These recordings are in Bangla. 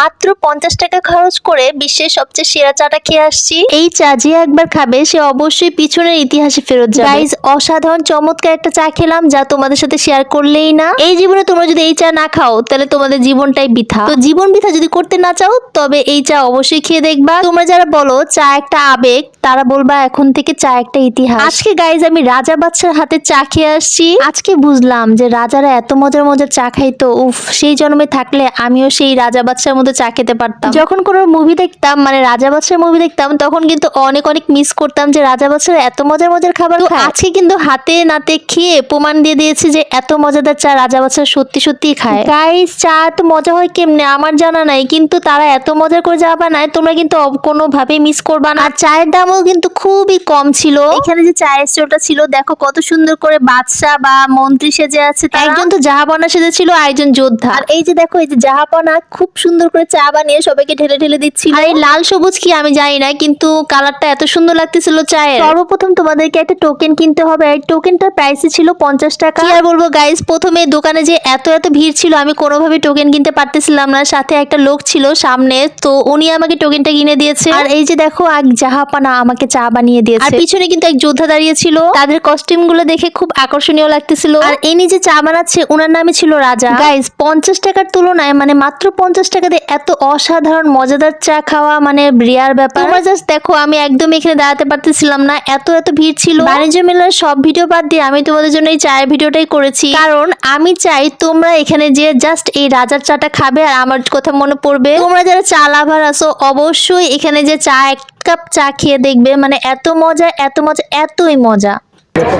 মাত্র পঞ্চাশ টাকা খরচ করে বিশ্বের সবচেয়ে সেরা চাটা খেয়ে আসছি। এই চা যে একবার খাবে সে অবশ্যই পিছনের ইতিহাসে ফেরত যাবে। গাইজ অসাধারণ চমৎকার একটা চা খেলাম যা তোমাদের সাথে শেয়ার করলেই না। এই জীবনে তোমরা যদি এই চা না খাও তাহলে তোমাদের জীবনটাই বৃথা। তো জীবন বৃথা যদি করতে না চাও তবে এই চা অবশ্যই খেয়ে দেখবা। তোমরা যারা বলো চা একটা আবেগ তারা বলবা এখন থেকে চা একটা ইতিহাস। আজকে গাইজ আমি রাজা বাচ্চার হাতে চা খেয়ে আসছি। আজকে বুঝলাম যে রাজারা এত মজার মজার চা খাইতো উফ সেই জন্মে থাকলে আমিও সেই রাজা বাচ্চার মতো চা খেতে পারতাম। যখন কোনো মুভি দেখতাম মানে রাজা বাচ্চার মুভি দেখতাম তখন কিন্তু অনেক অনেক মিস করতাম যে রাজা বাচ্চারা এত মজার মজার খাবার আজকে কিন্তু হাতে নাতে খেয়ে প্রমাণ দিয়ে দিয়েছে যে এত মজাদার চা রাজা বাচ্চা সত্যি সত্যি খায়। গাইস চা তো মজা হয় কেমনে? আমার জানা নাই কিন্তু তারা এত মজা করে চা বানায় তোমরা কিন্তু কোনোভাবে মিস করবা না। আর চায়ের দামও কিন্তু খুবই কম ছিল। এখানে যে চায়ের স্টোরটা ছিল দেখো কত সুন্দর করে বাদশা বা মন্ত্রী সেজে আছে তারা। একজন তো জাহাপনা সেজে ছিল আর একজন যোদ্ধা। আর এই যে দেখো এই যে জাহাপনা খুব সুন্দর করে চা বানিয়ে সবাইকে ঢেলে ঢেলে দিচ্ছিল। আর এই লাল সবুজ কি আমি জানি না কিন্তু কালারটা এত সুন্দর লাগতেছিল চায়ের। সর্বপ্রথম তোমাদেরকে একটা টোকেন কিনতে হবে আর টোকেনটার প্রাইস ছিল পঞ্চাশ টাকা। আর বলব গাইস প্রথমে দোকানে যে এত এত ভিড় ছিল আমি কোনোভাবে টোকেন কিনতে পারতেছিলাম না। সাথে একটা লোক ছিল সামনে তো উনি আমাকে টোকেনটা কিনে দিয়েছে। আর এই যে দেখো এক জাহাপানা আমাকে চা বানিয়ে দিয়েছে। আর পিছনে কিন্তু এক যোদ্ধা দাঁড়িয়ে ছিল। তাদের কস্টিউমগুলো দেখে খুব আকর্ষণীয় লাগতেছিল। আর ইনি যে চা বানাচ্ছে ওনার নামে ছিল রাজা। গাইস পঞ্চাশ টাকার তুলনায় মানে মাত্র পঞ্চাশ টাকা দিয়ে এত অসাধারণ মজাদার চা খাওয়া মানে রিয়ার ব্যাপার। তোমরা জাস্ট দেখো আমি একদম এখানে দাঁড়াতে পারতেছিলাম না। এত এত ভিড় ছিল। বাণিজ্য মেলার সব ভিডিও বাদ দিয়ে আমি তোমাদের জন্য এই চায়ের ভিডিওটাই করেছি। কারণ আমি চাই তোমরা এখানে যে জাস্ট এই রাজার চাটা খাবে আর আমার কথা মনে পড়বে। তোমরা যারা চা লাভার আছো অবশ্যই এখানে যে চা এক কাপ চা খেয়ে দেখবে। মানে এত মজা এত মজা এতই মজা।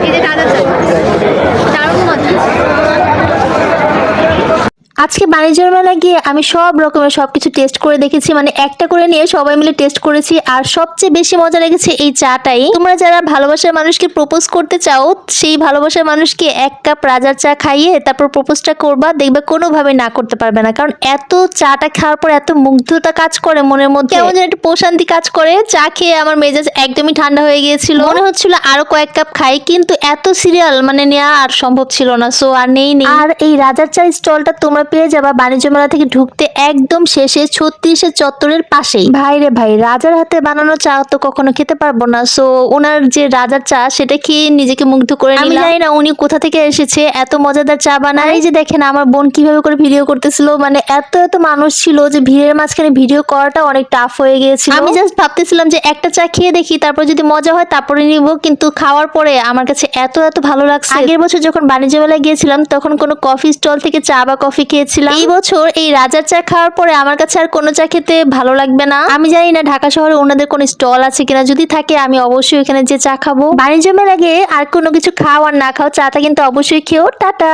এই যে রাজা চা দারুণ মজা আজকে বাণিজ্য মেলা গিয়ে আমি সব রকমের সবকিছু টেস্ট করে দেখেছি। মানে একটা করে নিয়ে সবাই মিলে টেস্ট করেছি। আর সবচেয়ে বেশি মজা লেগেছে এই চাটাই। তোমরা যারা ভালোবাসার মানুষকে প্রপোজ করতে চাও সেই ভালোবাসার মানুষকে এক কাপ রাজার চা খাইয়ে তারপর প্রপোজটা করবা দেখবে কোনোভাবে না করতে পারবে না। কারণ এত চাটা খাওয়ার পর এত মুগ্ধতা কাজ করে মনের মধ্যে। কেমন যেন একটু প্রশান্তি কাজ করে। চা খেয়ে আমার মেজাজ একদমই ঠান্ডা হয়ে গিয়েছিল। মনে হচ্ছিল আরও কয়েক কাপ খাই কিন্তু এত সিরিয়াল মানে নেওয়া আর সম্ভব ছিল না। সো আর নেই নেই। আর এই রাজার চা স্টলটা তোমরা পেয়ে যাবা বাণিজ্য মেলা থেকে ঢুকতে একদম শেষে ছত্রিশের চত্বরের পাশেই। ভাই রে ভাই রাজার হাতে বানানো চা তো কখনো খেতে পারব না সো ওনার যে রাজার চা সেটা খেয়ে নিজেকে মুগ্ধ করে আমি জানি না উনি কোথা থেকে এসেছে এত মজাদার চা বানায়। এই যে দেখেন আমার বোন কীভাবে করে ভিডিও করতেছিল মানে এত এত মানুষ ছিল যে ভিড়ের মাঝখানে ভিডিও করাটা অনেক টাফ হয়ে গিয়েছিল। আমি জাস্ট ভাবতেছিলাম যে একটা চা খেয়ে দেখি তারপর যদি মজা হয় তারপরে নিব কিন্তু খাওয়ার পরে আমার কাছে এত এত ভালো লাগছে। আগের বছর যখন বাণিজ্য মেলায় গিয়েছিলাম তখন কোনো কফি স্টল থেকে চা বা কফি খেয়েছিলাম এই বছর এই রাজার চা খাওয়ার পরে আমার কাছে আর কোনো চা খেতে ভালো লাগবে না। আমি জানি না ঢাকা শহরে ওনাদের কোনো স্টল আছে কিনা। যদি থাকে, আমি অবশ্যই এখানে যে চা খাব। বাণিজ্য মেলা আগে আর কোনো কিছু খাওয়া আর না খাও, চাটা কিন্তু অবশ্যই খেও। টাটা!